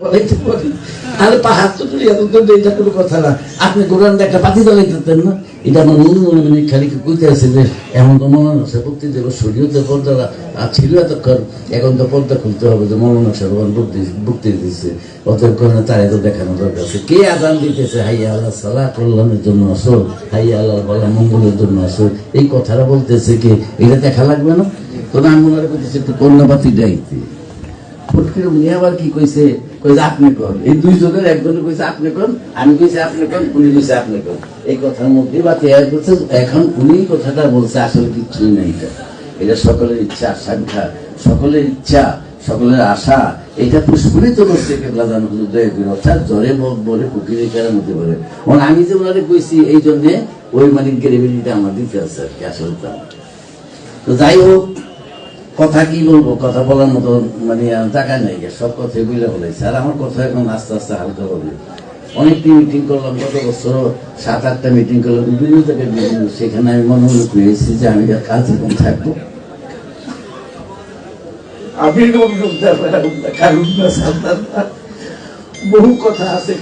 আরে পাতি দিচ্ছে। দরকার কে আদান দিতেছে? হাইয়া আল্লাহ সালাহ কল্যাণের জন্য আসো। হাইয়া আল্লাহ বলা মঙ্গলের জন্য আসো। এই কথাটা বলতেছে কি? এটা দেখা লাগবে না? তো মনে একটু কন্যাপাতি যাইতে ফটকির উনি আবার কি কইছে? কইছে, আপনি কর এই দুইজনের একজনে কইছে, আপনি কর আমি কইছে, আপনি কর উনি কইছে, আপনি কর এই কথার মধ্যে বা তেয়ার করছে এখন উনি কথাটা বলছে, আসলে কিছুই নাই এটা। এটা সকলের ইচ্ছা, আকাঙ্ক্ষা, সকলের ইচ্ছা, সকলের আশা। এটা পুষ্পরিত করছে কেবলা জান হুজুর দয়া অর্থাৎ জ্বরে বল, বলে পুকিরে কেরার মধ্যে বলে এবং আমি যে ওনারে কইছি, এই জন্যে ওই মানে গ্রেভিটিটা আমার দিতে আছে আর কি, আসলে তো যাই হোক কথা কি বলব? কথা বলার মতো মানে টাকা নেই সব কথা বুঝলে বলে আর আমার কথা এখন আস্তে আস্তে হালকা হবে অনেকটি মিটিং করলাম গত বছর সাত, আটটা মিটিং করলাম, বিভিন্ন জায়গায় সেখানে আমি মনে মনে পেয়েছি যে আমি কাজ এখন থাকব। পারব কারণ না। বহু কথা আছে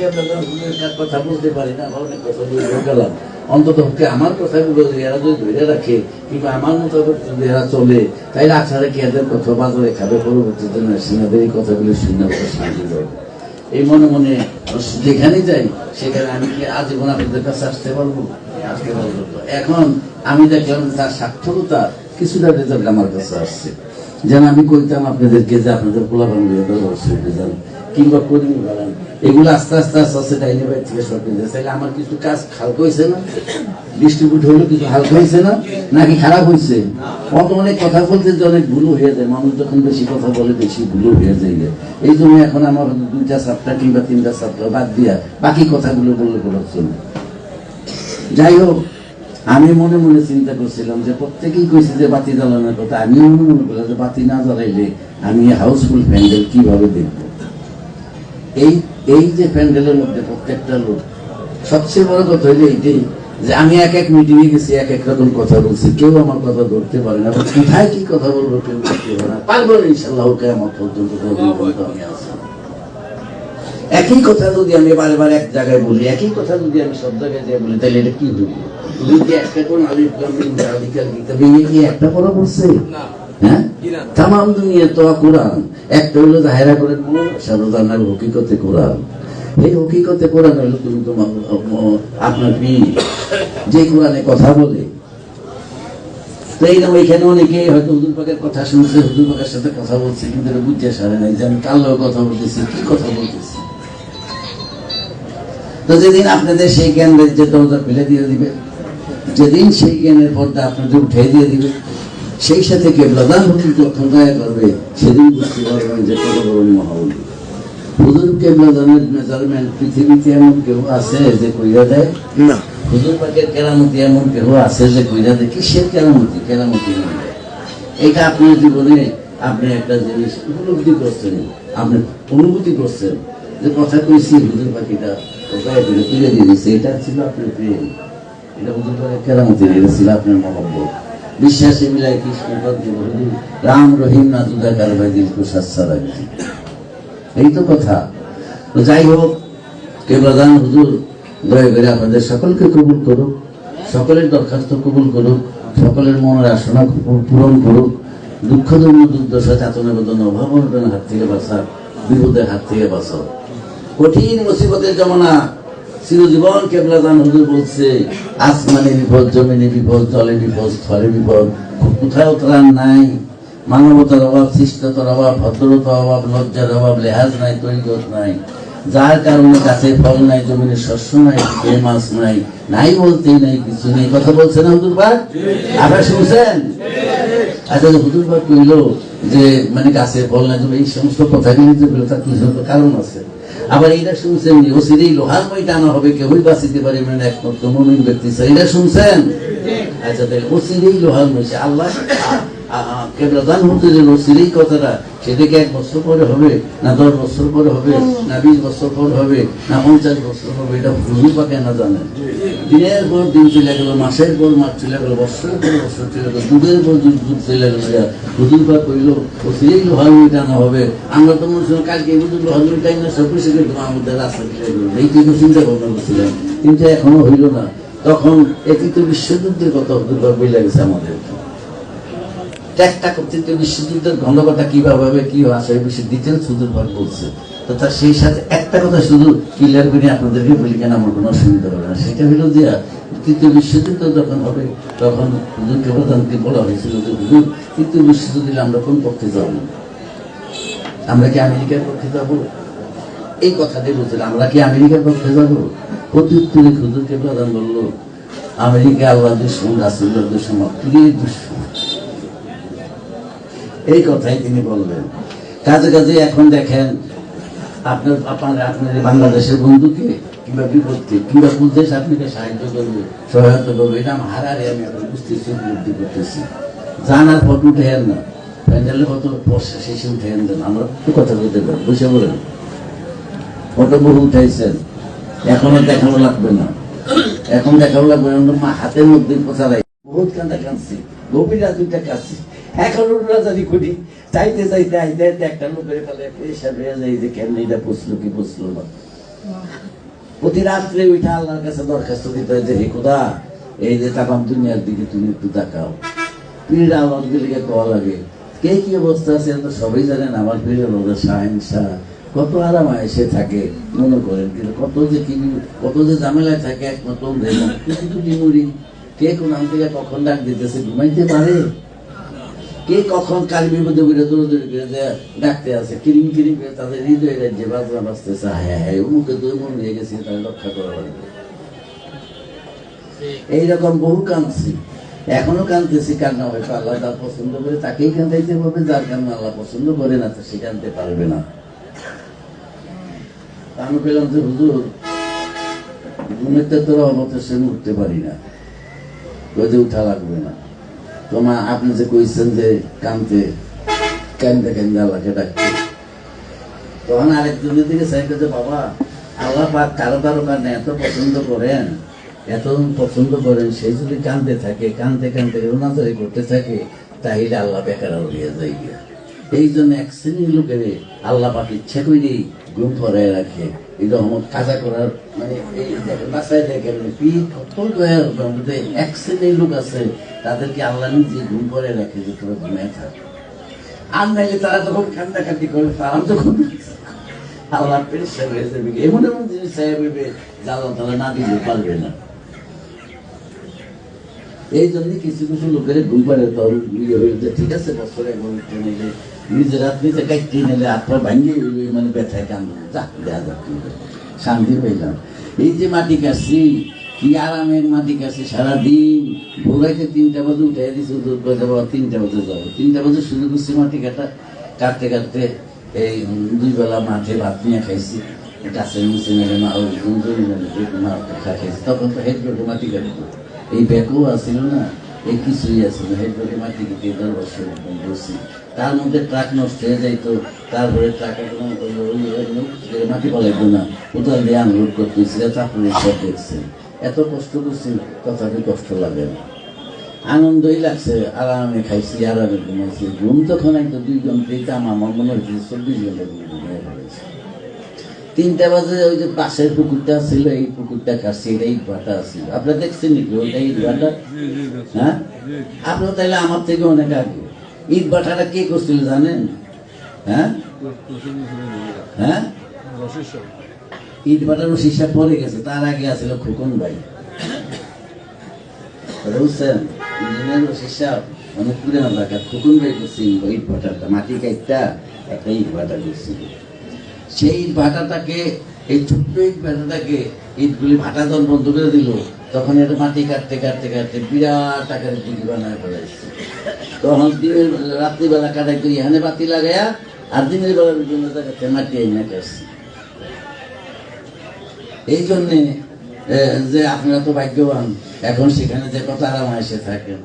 কথা বলতে পারি না অনেক কথা অন্তত পক্ষে আমার কথাগুলো এরা যদি ধরে রাখে, কিংবা আমার মতো যদি এরা চলে তাই আছাড়া কি এদের কথা বাজারে খাবে পরবর্তী জেনারেশন এদের এই কথাগুলো শুনে শান্তি এই মনে মনে যেখানে যাই, সেখানে আমি কি আজীবন আপনাদের কাছে আসতে পারব? আসতে পারব এখন আমি দেখলাম তার সাক্ষরতা কিছুটা রেজাল্ট আমার কাছে আসছে। যেন আমি কইতাম আপনাদেরকে যে আপনাদের পোলাপান কিংবা বাড়ান এগুলো আস্তে আস্তে আস্তে আস্তে ডাইনি বাইর থেকে নিয়ে তাহলে আমার কিছু কাজ হালকা হয়েছে না? ডিস্ট্রিবিউট হইল, কিছু হালকা হয়েছে না? নাকি খারাপ হয়েছে অত অনেক কথা বলতে যে অনেক ভুল হয়ে যায়। মানুষ যখন বেশি কথা বলে, বেশি ভুলও হয়ে যায় এই জন্য এখন আমার দুইটা সাতটা কিংবা তিনটা সাতটা বাদ দিয়া বাকি কথাগুলো বললে বলা চলবে যাই হোক আমি মনে মনে চিন্তা করছিলাম যে প্রত্যেকেই কইছে যে বাতি জ্বালানোর কথা। আমিও মনে মনে করলাম যে বাতি না জ্বালাইলে আমি হাউসফুল প্যান্ডেল কীভাবে দেখব? এই এই যে প্যান্ডেলের মধ্যে প্রত্যেকটা লোক, সবচেয়ে বড় কথা হইলে এইটাই যে আমি এক এক মিটিং এ গেছি, এক এক রকম কথা বলছি। কেউ আমার কথা ধরতে পারে না। কোথায় কি কথা বলব, কেউ বলতে পারে না। ইনশাল্লাহ আমার পর্যন্ত আমি আছি একই কথা যদি আমি বারে বারে এক জায়গায় বলি একই কথা যদি আমি সব জায়গায় যেয়ে বলি তাহলে এটা কি বুঝব কি একটা কোন আলিফ জালিকাল কিতাব এই কি একটা পড়া বলছে হ্যাঁ? তাম দুনিয়া তো কোরআন। একটা হলো জাহেরা সারদানার হকিকতে কোরআন। এই হকিকতে কোরআন হলো তুমি তোমার আপনার পীর। যে কোরআনে কথা বলে। তো এই নাম এখানে অনেকে হয়তো হুজুর পাকের কথা শুনছে হুজুর পাকের সাথে কথা বলছে কিন্তু এটা বুঝতে সারে নাই যে আমি কার কথা বলতেছি কি কথা বলতেছি? তো যেদিন আপনাদের সেই জ্ঞান যে দরজা খুলে দিয়ে দিবে যেদিন সেই জ্ঞানের পর্দা আপনাদের উঠে দিয়ে দিবে সেই সাথে কেবলাদান হুজুর যখন দয়া করবে সেদিন বুঝতে পারবেন যে কত বড় মহাবলী। হুজুর কেবলাদানের মেজারমেন্ট পৃথিবীতে এমন কেউ আছে যে কইরা দেয়? না। হুজুর পাকের কেরামতি এমন কেহ আছে যে কইরা দেয়? কিসের কেরামতি? কেরামতি এটা আপনার জীবনে আপনি একটা জিনিস উপলব্ধি করছেন আপনি অনুভূতি করছেন যে কথা কইছি হুজুর পাখিটা কোথায় ফিরে তুলে দিয়ে দিচ্ছে এটা ছিল আপনার প্রেম। এটা হুজুর পাকের কেরামতি এটা ছিল আপনার মহব্বত। বিশ্বাসে মিলাই কৃষ্ণ রাম রহিম না জুদা কারবাই দিল কুসাচ্ছা রাখছি এই তো কথা। তো যাই হোক কেবলাদান হুজুর, দয়া করে আপনাদের সকলকে কবুল করুক, সকলের দরখাস্ত কবুল করুক, সকলের মনের আসনা পূরণ করুক, দুঃখ দন্য দুর্দশা, চাতনা, বেদনা, অভাব হাত থেকে বাঁচা বিপদের হাত থেকে বাঁচাও কঠিন মুসিবতের জমানা চিরজীবন কেবলাদান হুজুর বলছে, আসমানে বিপদ, জমিনে বিপদ, জলে বিপদ, স্থলে বিপদ, কোথাও ত্রাণ নাই। মানবতার অভাব শিষ্টতার অভাব, ভদ্রতার অভাব, লজ্জার অভাব, লেহাজ নাই তৈরিগত নাই। যার কারণে গাছে ফল নাই জমিনে শস্য নাই খেয়ে মাছ নাই নাই বলতেই নাই, কিছু নেই। কথা বলছে না হুজুর বাগ আবার শুনছেন? আচ্ছা হুজুর বাগ কইল যে মানে গাছে ফল নাই, এই সমস্ত কথা কিন্তু বলে, তার কিছু কারণ আছে। আবার এইটা শুনছেন যে অচিরেই লোহার মই টানা হবে, কেউই বাঁচিতে পারে মানে একমাত্র মমিন ব্যক্তি এটা শুনছেন? আচ্ছা তাহলে এই লোহার মই আল্লাহ কেবলাদান হুজুরের অচিরেই কথাটা সেদিকে এক বছর পরে হবে না দশ বছর পরে হবে না বিশ বছর পর হবে না পঞ্চাশ বছর হবে এটা হুজুর বা কেন জানে? দিনের পর দিন চলে গেল মাসের পর মাস চলে গেল বছরের পর বছর চলে গেল যুগের পর যুগ যুগ চলে গেল হুজুর বা কইল ও সেই টানা হবে। আমরা তো মনে কালকে হুজুর লোহার টাই না সব কিছু আমাদের রাস্তা চলে গেল। এই কিন্তু চিন্তা ভাবনা করছিলাম। কিন্তু এখনও হইল না। তখন এটি তো বিশ্বযুদ্ধের কথা হুজুর বা বইলা গেছে আমাদের। তৃতীয় বিশ্বযুদ্ধের ঘনঘটা কীভাবে হবে, কি আসে বিষয়ে ডিটেলস সুদূর বলছে। তো তার সেই সাথে একটা কথা শুধু ক্লিয়ার করে আপনাদেরকে বলি, কেন আমার কোনো অসুবিধা হবে না। সেটা হলো যে, তৃতীয় বিশ্বযুদ্ধ যখন হবে, তখন হুজুরকে প্রধানকে বলা হয়েছিল যে, হুজুর, তৃতীয় আমরা কোন পক্ষে যাব? আমরা কি আমেরিকার পক্ষে যাব? এই কথাটি বলছিল, আমরা কি আমেরিকার পক্ষে যাব? প্রত্যুত্তরে হুজুরকে প্রধান বলল, আমেরিকা আল্লাহ দুশ্মন রাসুল্লাহ দুশ্মন দুশ্মন। এই কথাই তিনি বলবেন কাজে কাজে এখন দেখেন, আপনার আপনার আপনার বাংলাদেশের বন্ধুকে কিংবা বিপদকে কিংবা কোন দেশ আপনাকে সাহায্য করবে, সহায়তা করবে, এটা আমার হারারে, আমি এখন বুঝতেছি, উপলব্ধি করতেছি। জানার পর উঠেন না। প্যান্ডেলের কত বর্ষা শেষে উঠেন দেন আমরা একটু কথা বলতে পারি, বুঝে বলেন? কত বহু উঠাইছেন। এখনও দেখানো লাগবে না। এখন দেখানো লাগবে না হাতের মধ্যে পচারাই বহুত কান্দা কাঁদছি, গভীর দুইটা কাঁদছি। এখন রাজারি করি চাইতে চাইতে আইতে একটা লোকের ফেলে পেশা হয়ে যায় যে কেন এটা পুষলো কি পুষলো না। প্রতি রাত্রে ওইটা আল্লাহর কাছে দরখাস্ত দিতে হয় যে, হে খোদা, এই যে তাকাম দুনিয়ার দিকে তুমি একটু তাকাও। পীর লিখে কওয়া লাগে, কে কি অবস্থা আছে? তো সবাই জানেন, আমার পীরের ওদের সাহেংসা কত আরাম এসে থাকে, মনে করেন কিন্তু কত যে কি কত যে ঝামেলায় থাকে, একমাত্র কুটি কুটি মুড়ি কে কোন থেকে কখন ডাক দিতেছে? ঘুমাইতে পারে? কে কখন কার বিপদে ডাকতে আছে, কিরিম কিরিম করে তাদের হৃদয় রাজ্যে বাজনা বাজতেছে হ্যাঁ হ্যাঁ উমুকে দুই মন হয়ে গেছে তার রক্ষা করা লাগবে। এইরকম বহু কাঁদছি। এখনও কাঁদতেছি, কান্না হয়তো আল্লাহ তার পছন্দ করে, তাকেই কান্দাইতে হবে, যার কান্না আল্লাহ পছন্দ করে না, তো সে কানতে পারবে না। আমি পেলাম যে, হুজুর, ঘুমের তো তোর অবতে সে উঠতে পারি না। রোদে উঠা লাগবে না। তোমার আপনি যে কইছেন যে কানতে কান্দে কান্দে আল্লাহকে ডাকতে তখন আরেকজনের দিকে চাইতে যে, বাবা, আল্লাহ পাক কারও কারও কারণে এত পছন্দ করেন, এত পছন্দ করেন সেই যদি কান্দে থাকে, কানতে কানতে রোনাজারি করতে থাকে, তাহলে আল্লাহ বেকার যায় গিয়া এই জন্য এক শ্রেণির লোকের আল্লাহ পাক ইচ্ছা করেই ঘুম পড়ায় রাখে। এই রহমত কাজা করার মানে বাসায় দেখেন পীর কত দয়ার মধ্যে লোক আছে, তাদেরকে আল্লাহ নিজে ঘুম পরে রাখে যে তোরা ঘুমিয়ে থাক। আর নাইলে তারা যখন কান্দাকাটি করে তারা যখন আল্লাহ পেরেশান হয়ে যাবে। এমন এমন জিনিস চাইবে যে আল্লাহ না দিতে পারবে না। এই জন্য কিছু কিছু লোকের ঘুম পারে ঠিক আছে, বছরে উঠতে নিলে নিজের রাত নিজে কাটতে নিলে আপনার ভাঙ্গি মানে ব্যথায় কান্দ। যা দেওয়া কি শান্তি পেলাম। এই যে মাটি কাটছি, কি আরামের মাটি কাটছি, সারাদিন ভোগাইতে তিনটা বাজে উঠে দিছি দুধ বাজে বাবা তিনটা বাজে যাব। তিনটা বাজে শুরু করছি মাটি কাটা। কাটতে কাটতে এই দুই বেলা মাঠে ভাত নিয়ে খাইছি। গাছের নিচে মেলে মা ওই গুঞ্জনি মেলে মা খাইছি। তখন তো হেড মাটি কাটতো এই ব্যাকও আছিল না। কিছুই আছিল হেড করে মাটি কেটে দশ বছর বসছি তার মধ্যে ট্রাক নষ্ট হয়ে যাইতো তারপরে ট্রাকে মাটি পালাইতো না কোথাও দিয়ে আনলোড করতেছিল চাকরি সব দেখছে, এত কষ্ট করছি, তথাপি কষ্ট লাগে না। আনন্দই লাগছে, আরামে খাইছি, আরামে ঘুমাইছি, ঘুম তখন একটা দুই ঘন্টাই আমার মনে হচ্ছে চব্বিশ ঘণ্টা ঘুম ঘুমিয়ে পড়েছে। তিনটা বাজে ওই যে পাশের পুকুরটা ছিল এই পুকুরটা কাছে এটা ইট ভাটা ছিল আপনারা দেখছেন নাকি? ওইটা ইট ভাটা? হ্যাঁ? আপনারা তাহলে আমার থেকে অনেক আগে। ইট ভাটাটা কে করছিল জানেন? হ্যাঁ? হ্যাঁ? ইট ভাটার শিশা পরে গেছে তার আগে আছিল খোকন ভাই। বুঝছেন? ইঞ্জিনিয়ার শিশা অনেক পুরানো এলাকা খোকন ভাই করছিল ইট ভাটাটা মাটি কাইটটা একটা ইট ভাটা করছিল। সেই ভাটাটাকে এই ছোট্ট ইট ভাটাটাকে ইটগুলি ভাটা যখন বন্ধ করে দিল। তখন এটা মাটি কাটতে কাটতে কাটতে বিরাট আকারের দিঘি বানায় ফেলাইছে তখন দিনের রাত্রিবেলা কাটাই করি, এখানে বাতি লাগায়া আর দিনের বেলা বিভিন্ন জায়গাতে মাটি আইনা কাটছি। এই জন্যে যে আপনারা তো ভাগ্যবান, এখন সেখানে যে কত আরাম এসে থাকেন।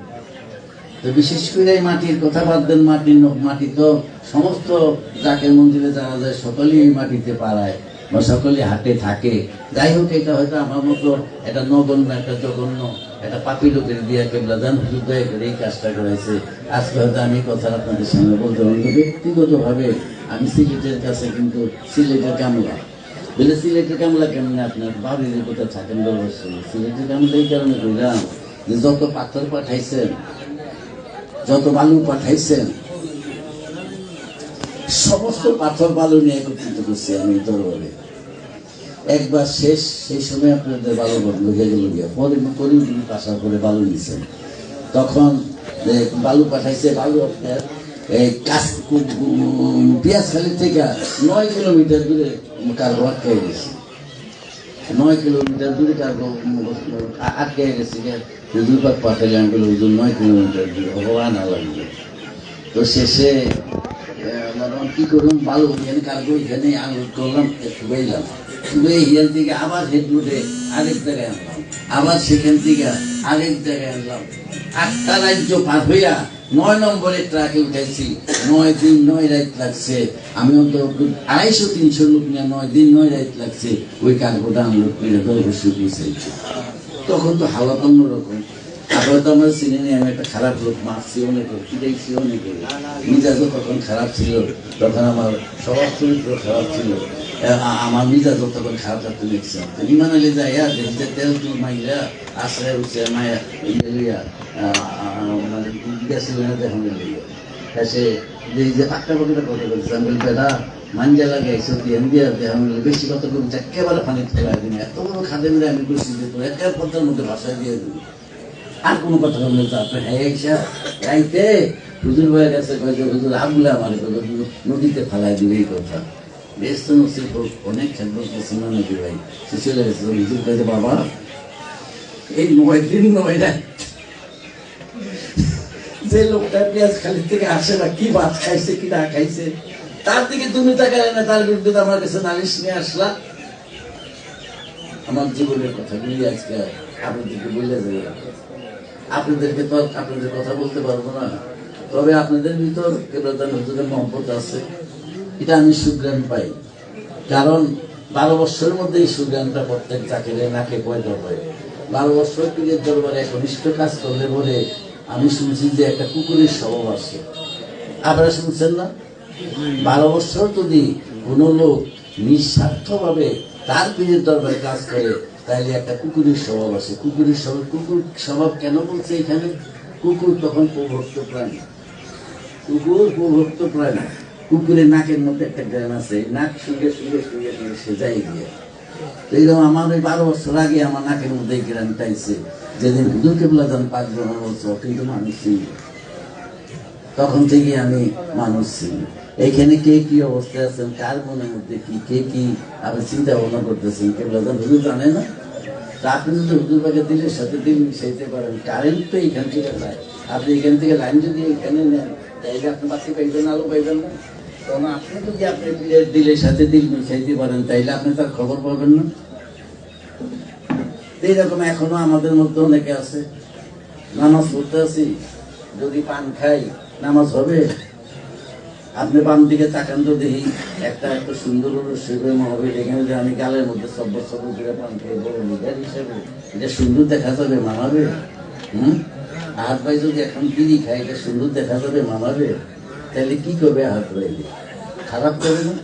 তো বিশেষ করে এই মাটির কথা বাদ দেন, মাটির মাটি তো সমস্ত জাকের মন্দিরে যারা যায়, সকলেই এই মাটিতে পাড়ায় বা সকলেই হাটে থাকে। যাই হোক, এটা হয়তো আমার মতো একটা নগণ্য, একটা জঘন্য, একটা পাপি লোকের দিয়া কেবলা দান হুজুর করে এই কাজটা করেছে আজকে হয়তো আমি কথা আপনাদের সামনে বলতে কিন্তু ব্যক্তিগতভাবে আমি সিলেটের কাছে কিন্তু সিলেটের কামলা বলে সিলেটের কামলা কেমন আপনার বাড়ির কোথায় থাকেন বলব সিলেটের কামলা এই কারণে বললাম যে যত পাথর পাঠাইছেন যত বালু পাঠাইছেন, সমস্ত পাথর বালু নিয়ে একত্রিত করছি আমি দরবারে। একবার শেষ, সেই সময় আপনাদের বালু বন্ধ হয়ে গেল গিয়া। পরে করিম পাশার করে বালু নিয়েছেন তখন বালু পাঠাইছে, বালু আপনার এই কাজ পিয়াজখালি থেকে নয় কিলোমিটার দূরে কারও আটকে গেছে। নয় কিলোমিটার দূরে কারও আটকে গেছে যে দুই পাক পাঠাইলে আমি বলি হুজুর নয় কিলোমিটার দূরে ভগবান আল্লাহ তো শেষে মানে কি করলাম ভালো এখানে কালকে এখানে আনলোড করলাম শুকাইলাম শুকে হিয়াল থেকে আবার হেডলুটে আরেক জায়গায় আনলাম আবার সেখান থেকে আরেক জায়গায় আনলাম আটটা রাজ্য পার হইয়া নয় নম্বরের ট্রাকে উঠেছি নয় দিন নয় রাত লাগছে আমি অন্তত আড়াইশো তিনশো লোক নিয়ে নয় দিন নয় রাত লাগছে ওই কার্গোটা আনলোড করে বছর পৌঁছাইছি তখন তো হালাত অন্যরকম। তারপরে তো আমার চিনে নিয়ে আমি একটা খারাপ লোক মারছি অনেকে পিটাইছি অনেকে মিজাজও তখন খারাপ ছিল, তখন আমার স্বভাব চরিত্র খারাপ ছিল। আমার মিজাজও তখন খারাপ থাকতে দেখছিলাম তো ইমান আলী যাইয়া দেখতে তেল তুল মাইরা, আশ্রয় উঠছে মায়া ইয়ে লইয়া মানে গেছিল না দেখুন সে যে যে পাখিটা কথা বলছে, আমি বেটা মাঞ্জা লাগে এসে দিয়ে দিয়ে দেখুন বেশি কথা বলছে একেবারে পানি ফেলা দিন এত বড় মিলে আমি করছি যে তোর একের পথের মধ্যে বাসায় দিয়ে দিবি। আর কোনো কথা বললে তো আপনি হ্যাঁ ইসা গাইতে হুজুর ভাইয়ের কাছে কয়েছে হুজুর আগুলে আমার নদীতে ফেলাই দিবে এই কথা। বেশ তো হোক, অনেক খেলব করছি না নদী ভাই সে চলে হুজুর কাছে বাবা এই নয় দিন নয় রাত যে লোকটা পেঁয়াজ খালি থেকে আসে না কি ভাত খাইছে কি না খাইছে তার দিকে তুমি তাকালে না, তার বিরুদ্ধে আমার কাছে নালিশ নিয়ে আসলা। আমার জীবনের কথাগুলি আজকে আপনাদেরকে বলে দেবে আপনাদেরকে তো আপনাদের কথা বলতে পারব না। তবে আপনাদের ভিতর কেবলাদান হুজুরের মহব্বত আছে। এটা আমি সুগ্রান পাই। কারণ বারো বছরের মধ্যে এই সুগ্রানটা প্রত্যেক চাকরি নাকে পয়দা হয়। বারো বছর পীরের দরবারে একনিষ্ঠ কাজ করলে বলে আমি শুনছি যে একটা কুকুরের স্বভাব আছে। আপনারা শুনছেন না? বারো বছর যদি কোনো লোক নিঃস্বার্থভাবে তার পীরের দরবারে কাজ করে তাহলে একটা কুকুরের স্বভাব আছে। কুকুরের স্বভাব কুকুর স্বভাব কেন বলছে এখানে? কুকুর তখন প্রভক্ত প্রাণী। কুকুর প্রভক্ত প্রাণী। কুকুরের নাকের মধ্যে একটা গ্রান আছে। নাক শুয়ে শুয়ে শুয়ে শুয়ে সে যাই গিয়ে এইরকম আমার ওই বারো বছর আগে আমার নাকের মধ্যে এই গ্রানটা আইছে। যেদিন হুজুর কেবলা যান পাঁচ বছর, কিন্তু মানুষ ছিল। তখন থেকে আমি মানুষ ছিলাম। এখানে কে কি অবস্থায় আছেন কার মনের মধ্যে কি, কে কি? আপনি চিন্তা ভাবনা করতেছেন কেবল হুজুর জানে না? তা আপনি যদি হুজুর বাগে দিলের সাথে দিন মিশাইতে পারেন। কারেন্ট তো এখান থেকে যায় আপনি এখান থেকে লাইন যদি এখানে নেন, তাইলে আপনি বাসে পাইবেন, আলো পাইবেন না। তখন আপনি যদি আপনি দিলের সাথে দিল মিশাইতে পারেন, তাইলে আপনি তার খবর পাবেন না। এইরকম এখনও আমাদের মধ্যে অনেকে আছে। নামাজ পড়তে আছি। যদি পান খাই, নামাজ হবে। আপনি বাম দিকে তাকান তো দেখি একটা একটা সুন্দর সেবে মহাবীর, এখানে যে আমি গালের মধ্যে সব্বর সব্বর করে পান খাই বড় লিডার হিসেবে এটা সুন্দর দেখা যাবে মানাবে হুম? হাত ভাই যদি এখন কিনি খাই এটা সুন্দর দেখা যাবে মানাবে তাহলে কি করবে হাত ভাইলে খারাপ করবে না?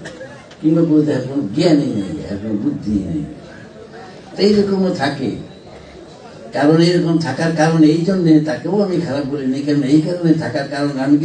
কিংবা বলতে এখন জ্ঞানই নেই, এখন বুদ্ধি নেই। এইরকমও থাকে। কারণ এরকম থাকার কারণ এই জন্যে তাকেও আমি খারাপ বলিনি কারণ এই কারণে থাকার কারণ আমি